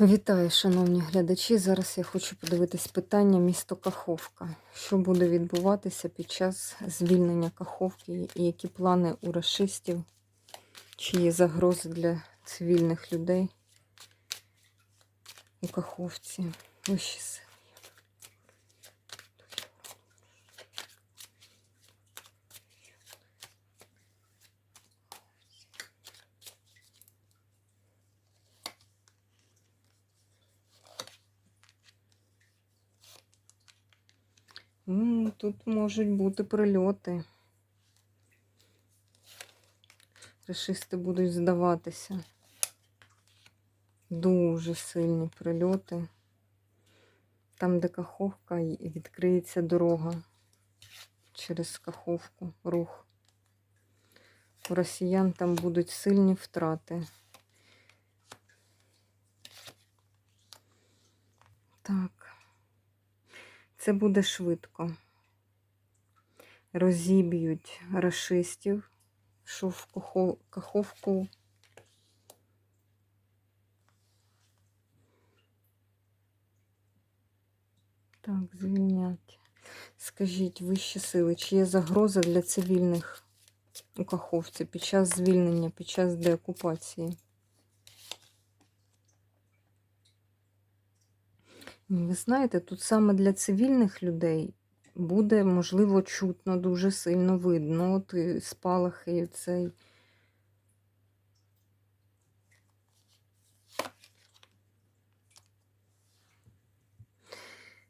Вітаю, шановні глядачі. Зараз я хочу подивитись питання місто Каховка. Що буде відбуватися під час звільнення Каховки і які плани у расистів, чи є загрози для цивільних людей у Каховці. Вищі сили. Тут можуть бути прильоти. Рашисти будуть здаватися. Дуже сильні прильоти. Там, де Каховка, відкриється дорога через Каховку, рух. У росіян там будуть сильні втрати. Так. Це буде швидко. Розіб'ють рашистів, що в Каховку. Так, звільнять. Скажіть, вищі сили, чи є загроза для цивільних у Каховці під час звільнення, під час деокупації? Ви знаєте, тут саме для цивільних людей буде, можливо, чутно, дуже сильно видно. От і спалахи і цей.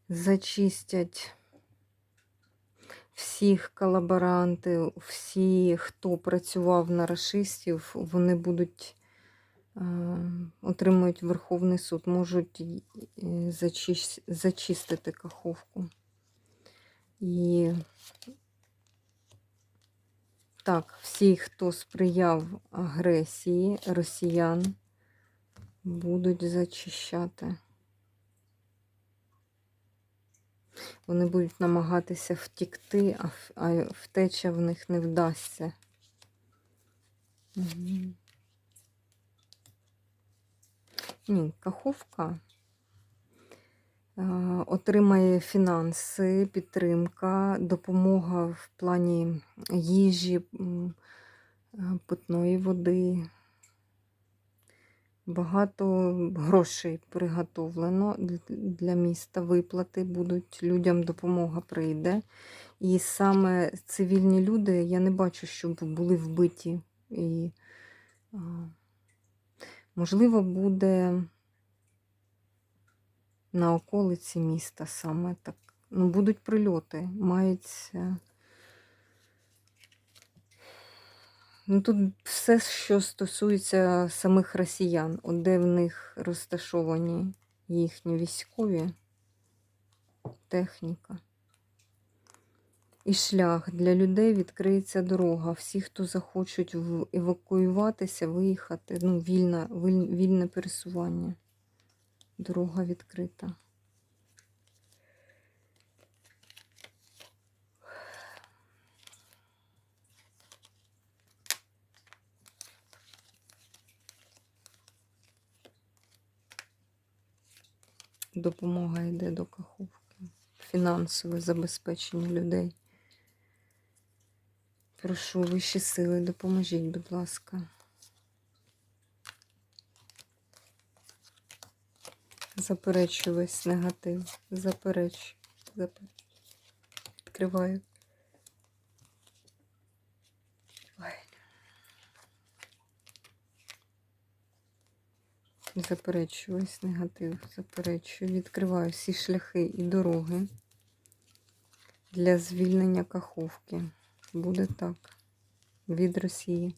Зачистять всіх колаборантів, всі, хто працював на расистів, вони будуть отримують Верховний суд, можуть зачистити Каховку. І так, всі, хто сприяв агресії росіян, будуть зачищати. Вони будуть намагатися втікти, а втеча в них не вдасться. Угу. Ні, Каховка е, отримає фінанси, підтримка, допомога в плані їжі, е, питної води. Багато грошей приготовлено для міста. Виплати будуть, людям допомога прийде. І саме цивільні люди, я не бачу, щоб були вбиті. І, а, можливо, буде на околиці міста саме так. Ну, будуть прильоти, мається. Ну, тут все, що стосується самих росіян, от де в них розташовані їхні військові, техніка. І шлях для людей відкриється дорога. Всі, хто захочуть евакуюватися, виїхати, ну, вільна, вільне пересування. Дорога відкрита. Допомога йде до Каховки. Фінансове забезпечення людей. Прошу вищі сили, допоможіть, будь ласка. Заперечую весь негатив. Заперечую. Заперечую. Відкриваю. Ой. Заперечую весь негатив. Заперечую. Відкриваю всі шляхи і дороги для звільнення Каховки. Буде так. Від Росії.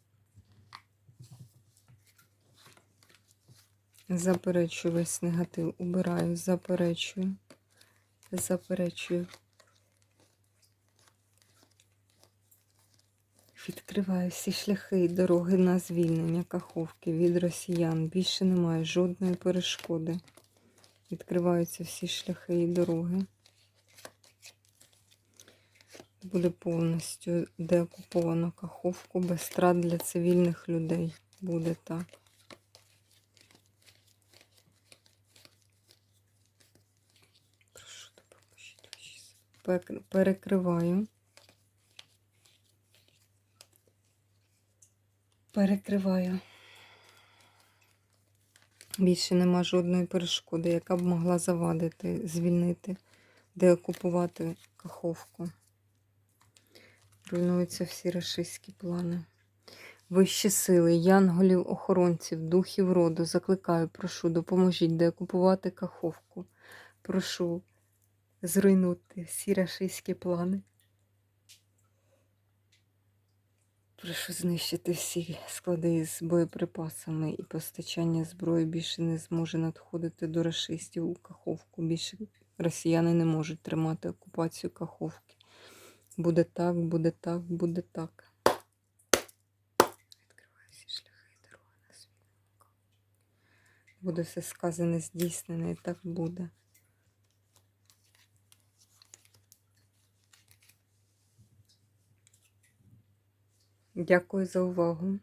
Заперечую весь негатив. Убираю, заперечую. Заперечую. Відкриваю всі шляхи і дороги на звільнення Каховки від росіян. Більше немає жодної перешкоди. Відкриваються всі шляхи і дороги буде повністю деокуповано каховку без страт для цивільних людей. Буде так. Прошу допоможіть. Перекриваю. Перекриваю. Більше нема жодної перешкоди, яка б могла завадити, звільнити, деокупувати каховку. Руйнуються всі рашистські плани. Вищі сили, янголів, охоронців, духів роду, закликаю, прошу, допоможіть деокупувати Каховку. Прошу зруйнути всі рашистські плани. Прошу знищити всі склади з боєприпасами і постачання зброї більше не зможе надходити до рашистів у Каховку. Більше росіяни не можуть тримати окупацію Каховки. Буде так, буде так, буде так. Відкриваю всі шляхи і дороги на світ. Буде все сказане, здійснене, і так буде. Дякую за увагу.